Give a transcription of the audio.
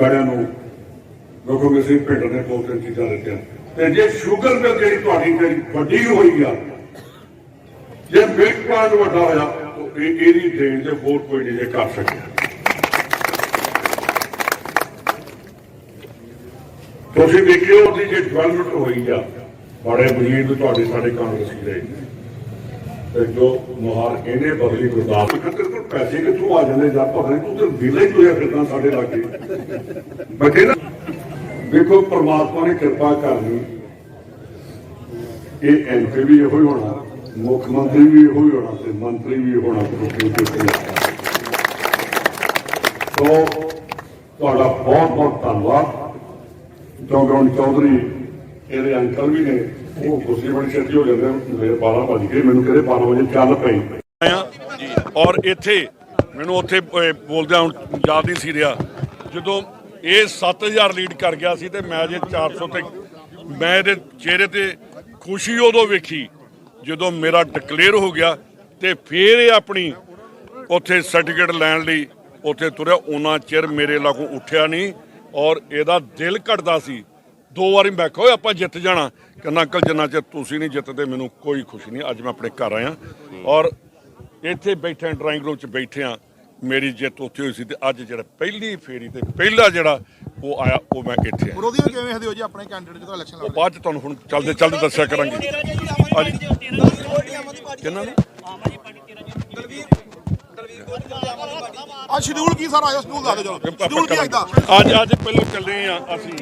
ਗੜਿਆਂ ਨੂੰ ਕਿਉਂਕਿ ਅਸੀਂ ਪਿੰਡ ਨੇ ਦੋ ਤਿੰਨ ਚੀਜ਼ਾਂ ਦਿੱਤੀਆਂ। ਤੇ ਜੇ ਸ਼ੂਗਰ ਮਿਲ ਜਿਹੜੀ ਤੁਹਾਡੀ ਜਿਹੜੀ ਵੱਡੀ ਹੋਈ ਆ, ਜੇ ਮਿਲਕ ਪਲਾਂਟ ਵੱਡਾ ਹੋਇਆ, ਤਾਂ ਇਹ ਇਹਦੀ ਦੇਣ ਦੇ ਹੋਰ ਕੋਈ ਨਹੀਂ ਕਰ ਸਕਿਆ। ਤੁਸੀਂ ਦੇਖਿਓ ਉਹਦੀ ਜੇ ਡਿਵੈਲਪਮੈਂਟ ਹੋਈ ਆ ਬੜੇ ਵਜ਼ੀਰ ਤੁਹਾਡੇ ਸਾਡੇ ਕਾਂਗਰਸੀ ਰਹੇ। ਤੇ ਜੋ ਮੁਹਾਰ ਇਹਨੇ ਬਦਲੀ ਗੁਰਦਾਸ ਖੱਤਰ ਕੋਲ ਪੈਸੇ ਕਿੱਥੋਂ ਆ ਜਾਂਦੇ? ਜਾਂ ਪਤਾ ਤੂੰ ਤੇ ਵਿਲੇ ਤੁਰਿਆ ਫਿਰਦਾ ਸਾਡੇ ਲਾਗੇ। ਬੈਠੇ ਨਾ। ਦੇਖੋ ਪ੍ਰਮਾਤਮਾ ਨੇ ਕਿਰਪਾ ਕਰਨੀ। ਇਹ ਐਮਪੀ ਵੀ ਇਹੋ ਹੀ ਹੋਣਾ, ਮੁੱਖ ਮੰਤਰੀ ਵੀ ਇਹੋ ਹੀ ਹੋਣਾ ਤੇ ਮੰਤਰੀ ਵੀ ਹੋਣਾ ਸੋ, ਤੁਹਾਡਾ ਬਹੁਤ ਬਹੁਤ ਧੰਨਵਾਦ। ਕਿਉਂਕਿ ਹੁਣ ਚੌਧਰੀ, ਇਹਦੇ ਅੰਕਲ ਵੀ ਨੇ। ਉਹ ਗੁੱਸੇ ਬੜੀ ਛੇਤੀ ਹੋ ਜਾਂਦੇ ਮੇਰੇ 12 ਵਜ ਗਏ, ਮੈਨੂੰ ਕਹਿੰਦੇ 12 ਵਜੇ ਚੱਲ ਪਈ। ਆ। ਔਰ ਇੱਥੇ ਮੈਨੂੰ ਉੱਥੇ ਬੋਲਦਿਆਂ ਹੁਣ ਯਾਦ ਨਹੀਂ ਸੀ ਰਿਹਾ। ਜਦੋਂ ਇਹ 7000 ਲੀਡ ਕਰ ਗਿਆ ਸੀ ਤੇ ਮੈਂ ਜੇ 400 ਤੇ, ਮੈਂ ਇਹਦੇ ਚਿਹਰੇ ਤੇ ਖੁਸ਼ੀ ਉਦੋਂ ਵੇਖੀ, ਜਦੋਂ ਮੇਰਾ ਡਿਕਲੇਅਰ ਹੋ ਗਿਆ ਤੇ ਫਿਰ ਇਹ ਆਪਣੀ ਉੱਥੇ ਸਰਟੀਫਿਕੇਟ ਲੈਣ ਲਈ ਉੱਥੇ ਤੁਰਿਆ। ਉਹਨਾਂ ਚਿਰ ਮੇਰੇ ਲਾਗੋਂ ਉੱਠਿਆ ਨਹੀਂ ਔਰ ਇਹਦਾ ਦਿਲ ਘਟਦਾ ਸੀ। ਦੋ ਵਾਰੀ ਮੈਂ ਕਿਹਾ ਓਏ ਆਪਾਂ ਜਿੱਤ ਜਾਣਾ। ਕਹਿੰਦਾ ਅੰਕਲ ਜਿੰਨਾ ਚਿਰ ਤੁਸੀਂ ਨਹੀਂ ਜਿੱਤਦੇ ਮੈਨੂੰ ਕੋਈ ਖੁਸ਼ੀ ਨਹੀਂ। ਅੱਜ ਮੈਂ ਆਪਣੇ ਘਰ ਆਇਆ ਔਰ ਇੱਥੇ ਬੈਠੇ ਡਰਾਇੰਗ ਰੂਮ 'ਚ ਬੈਠੇ ਆ ਮੇਰੀ ਜਿੱਤ ਉੱਥੇ ਹੋਈ ਸੀ ਤੇ ਅੱਜ ਜਿਹੜਾ ਪਹਿਲੀ ਫੇਰੀ ਤੇ ਪਹਿਲਾ ਜਿਹੜਾ ਉਹ ਆਇਆ ਉਹ ਮੈਂ ਇੱਥੇ ਆਇਆ। ਵਿਰੋਧੀ ਨੂੰ ਕਿਵੇਂ ਵੇਖਦੇ ਹੋ ਜੀ? ਆਪਣੇ ਕੈਂਡੀਡੇਟ ਜਦੋਂ ਇਲੈਕਸ਼ਨ ਲੜ ਬਾਅਦ ਚ ਤੁਹਾਨੂੰ ਹੁਣ ਚੱਲਦੇ ਚੱਲਦੇ ਦੱਸਿਆ ਕਰਾਂਗੇ। ਕਿੰਨਾ ਨੇ ਆ ਸ਼ਡਿਊਲ ਕੀ ਸਾਰਾ ਆਇਆ? ਸ਼ਡਿਊਲ ਦੱਸ ਦਿਓ ਚਲੋ। ਸ਼ਡਿਊਲ ਕੀ ਹੈ ਇਹਦਾ ਅੱਜ ਅੱਜ ਪਹਿਲਾਂ ਚੱਲੇ ਆ ਅਸੀਂ।